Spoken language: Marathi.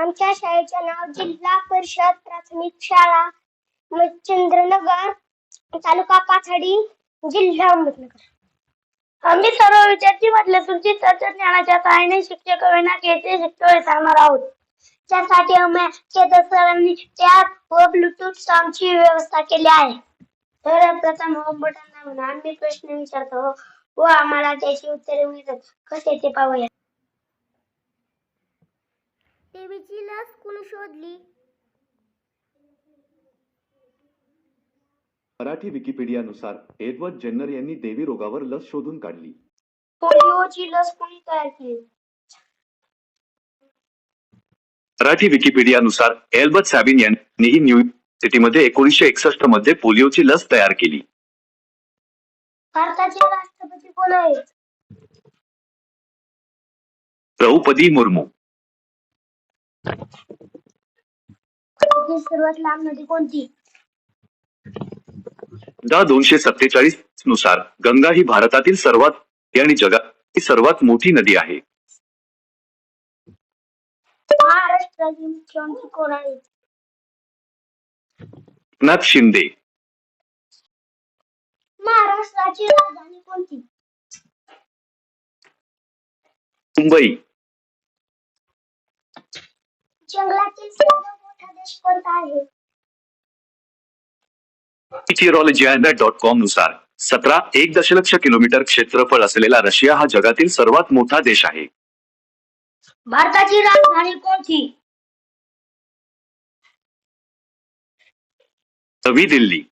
आमच्या शाळेचे नाव जिल्हा परिषद प्राथमिक शाळा चंद्रनगर तालुका पाथडी जिल्हा अहमदनगर. आम्ही सर्व विद्यार्थी म्हटलं तुमची तंत्रज्ञानाच्या सहाय्याने शिक्षक विनाकेचे शिकवले सांगणार आहोत. त्यासाठी आम्ही चेतक सरांनी टॅब व ब्लूटूथ साऊंडची व्यवस्था केली आहे. सर्वप्रथम होम बटन दाबून आम्ही प्रश्न विचारतो व आम्हाला त्याची उत्तरे मिळतात. कसे ते पाहूया? टीव्हीची लस कुणी शोधली? मराठी विकिपीडियानुसार एडवर्ड जेन्नर यांनी देवी रोगावर लस शोधून काढली. पोलिओची लस कोणी तयार केली? मराठी विकिपीडियानुसार एल्बर्ट सॅबिन यांनी ही न्यू सिटीमध्ये एकोणीसशे एकसष्टमध्ये पोलिओची लस तयार केली. भारताचे राष्ट्रपती कोण आहेत? द्रौपदी मुर्मू. भारताची सर्वात लांब नदी कोणती? दा दोनशे सत्तेचाळीसनुसार गंगा ही भारतातील सर्वात आणि जगातील सर्वात मोठी नदी आहे. महाराष्ट्राचे मुख्यमंत्री कोण आहेत? एकनाथ शिंदे. महाराष्ट्राची राजधानी कोणती? मुंबई. जंगलातील सर्वात मोठा देश कोणता आहे. मेटिओरॉलॉजी डॉट कॉमनुसार सतरा एक दशलक्ष किलोमीटर क्षेत्रफळ असलेला रशिया हा जगातील सर्वात मोठा देश आहे. भारताची राजधानी कोणती? नवी दिल्ली!